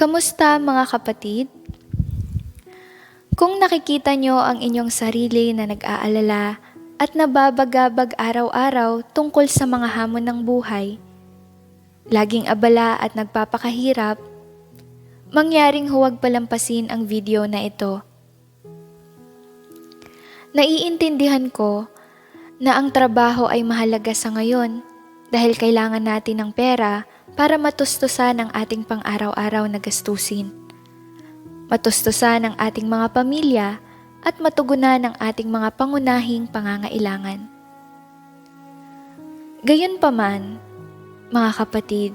Kamusta mga kapatid? Kung nakikita nyo ang inyong sarili na nag-aalala at nababagabag araw-araw tungkol sa mga hamon ng buhay, laging abala at nagpapakahirap, mangyaring huwag palampasin ang video na ito. Naiintindihan ko na ang trabaho ay mahalaga sa ngayon dahil kailangan natin ng pera para matustusan ang ating pang-araw-araw na gastusin. Matustusan ang ating mga pamilya at matugunan ang ating mga pangunahing pangangailangan. Gayunpaman, mga kapatid,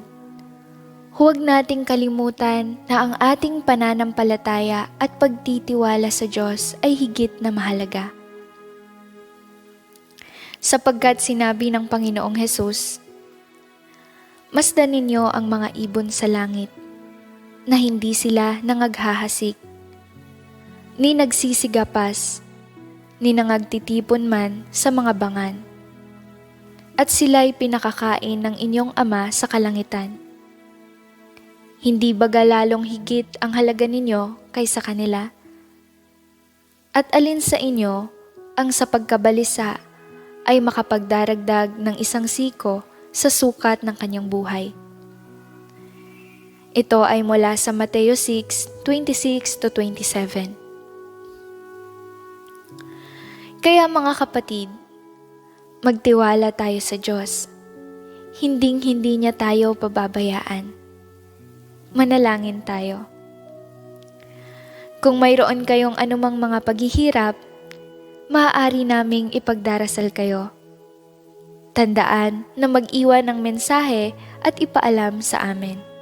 huwag nating kalimutan na ang ating pananampalataya at pagtitiwala sa Diyos ay higit na mahalaga. Sapagkat sinabi ng Panginoong Hesus, Masdan ninyo ang mga ibon sa langit, na hindi sila nangaghahasik, ni nagsisigapas, ni nangagtitipon man sa mga bangan. At sila'y pinakakain ng inyong ama sa kalangitan. Hindi baga lalong higit ang halaga ninyo kaysa kanila? At alin sa inyo ang sa pagkabalisa ay makapagdaragdag ng isang siko sa sukat ng kanyang buhay. Ito ay mula sa Mateo 6, 26 to 27. Kaya mga kapatid, magtiwala tayo sa Diyos. Hinding hindi niya tayo pababayaan. Manalangin tayo. Kung mayroon kayong anumang mga paghihirap, maaari naming ipagdarasal kayo. Tandaan na mag-iwan ng mensahe at ipaalam sa amin.